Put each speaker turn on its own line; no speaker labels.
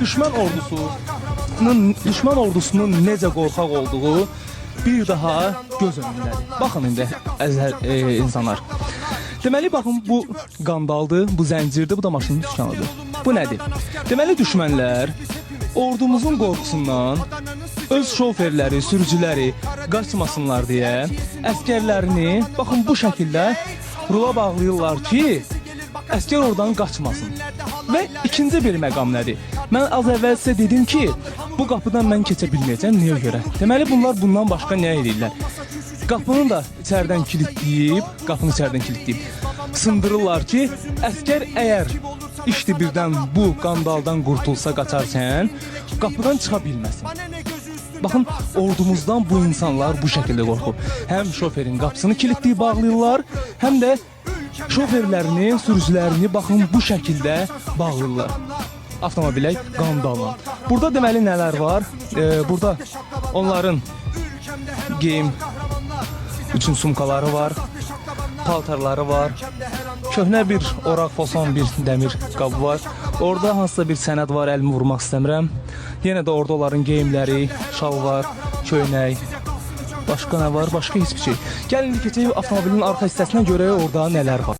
düşman ordusunun düşman ordusunun necə qorxaq olduğu bir daha göz önündədir. Baxın indi əzəl e, insanlar. Deməli baxın bu qandaldır, bu zəncirdir, bu da maşının dükanıdır. Bu nədir? Deməli düşmənlər ordumuzun qorxusundan öz şoferləri, sürücüləri qaçmasınlar deyə əskərlərini baxın bu şəkildə rula bağlayırlar ki, əskər oradan qaçmasın. Və ikinci bir məqam nədir? Mən az əvvəl sizə dedim ki, bu qapıdan mən keçə bilməyəcəm, niyə görə? Deməli bunlar bundan başqa nə edirlər? Qapını da içərdən kilitləyib, qapını içərdən kilitləyib sındırırlar ki, əskər əgər işdi birdən bu qandaldan qurtulsa qaçarkən qapıdan çıxa bilməsin. Baxın, ordumuzdan bu insanlar bu şəkildə qorxur. Həm şoferin qapısını kilitləyib bağlayırlar, həm də şoferlərini, sürücülərini baxın bu şəkildə bağlayırlar. Avtomobilə qandalla. Burada deməli nələr var? Ee, burada onların geyim üçün sumkaları var, paltarları var. Köhnə bir oraq foson bir dəmir qabı var. Orada hansısa bir sənəd var, əlimi vurmaq istəmirəm. Yenə də orada onların geyimləri, şalvar, köynək, başqa nə var? Başqa heç bir şey. Gəlin indi keçək avtomobilin arxa hissəsinə görək orada nələr var.